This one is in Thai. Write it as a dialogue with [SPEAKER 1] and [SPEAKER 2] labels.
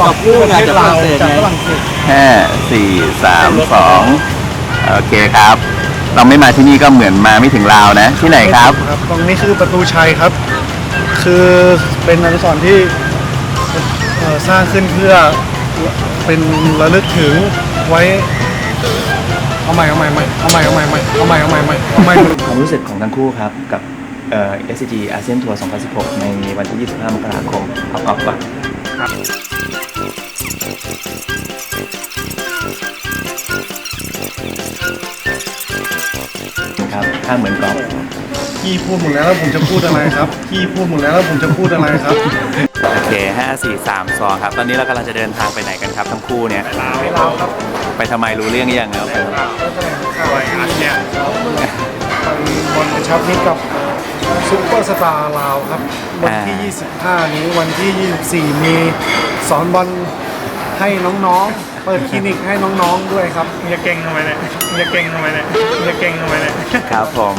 [SPEAKER 1] กอบกู้มาจากฝรั่งเศส
[SPEAKER 2] จาก
[SPEAKER 1] ไง
[SPEAKER 2] ฝรั่งเศส
[SPEAKER 3] ห้าสี่สามสองโอเคครับ เราไม่มาที่นี่ก็เหมือนมาไม่ถึงลาวนะ ที่ไหนครับ
[SPEAKER 2] ครับตรงนี้คือประตูชัยครับ คือเป็นอนุสรณ์ที่เอ่อสร้างขึ้นเพื่อเป็นระลึกถึงไว้เอาใหม่เอาใหม่ใหม่เอาใหม่เอาใหม่ใหม่เอาใหม่เอาใหม่ใหม่เอาใหม่
[SPEAKER 3] ความรู้สึกของทั้งคู่ครับกับเอ่อ SCG อาเซียนทัวร์ 2016 ในวันที่ 25 มกราคมออกออก ก่อนครับข้างเหมือนกอล์ฟ
[SPEAKER 2] พี่พูดหมดแล้วแล้วผมจะพูดอะไรครับพี่พูดหมดแล้วแล้วผมจะพูดอะไรครับ
[SPEAKER 3] โอเค5 4 3 2ครับ ตอนนี้เรากำลังจะเดินทางไปไหนกันครับทั้งคู่เนี่ย
[SPEAKER 2] ไปลาวครับ
[SPEAKER 3] ไปทำไมรู้เรื่องยังครับ
[SPEAKER 2] ไปลาวก็แถลงข่าวอาเซียนไปบอลกระชับมิตรกับ ซุปเปอร์สตาร์ลาวครับ วันที่ 25 นี้วันที่ 24 มีสอนบอลให้น้องๆ เปิดคลินิกให้น้องๆด้วยครับ
[SPEAKER 4] อย่าเก่งทำไมเนี่ยอย่าเก่งทำไมเนี่ยอย่าเก่งทำไมเนี่ย
[SPEAKER 3] ครับผม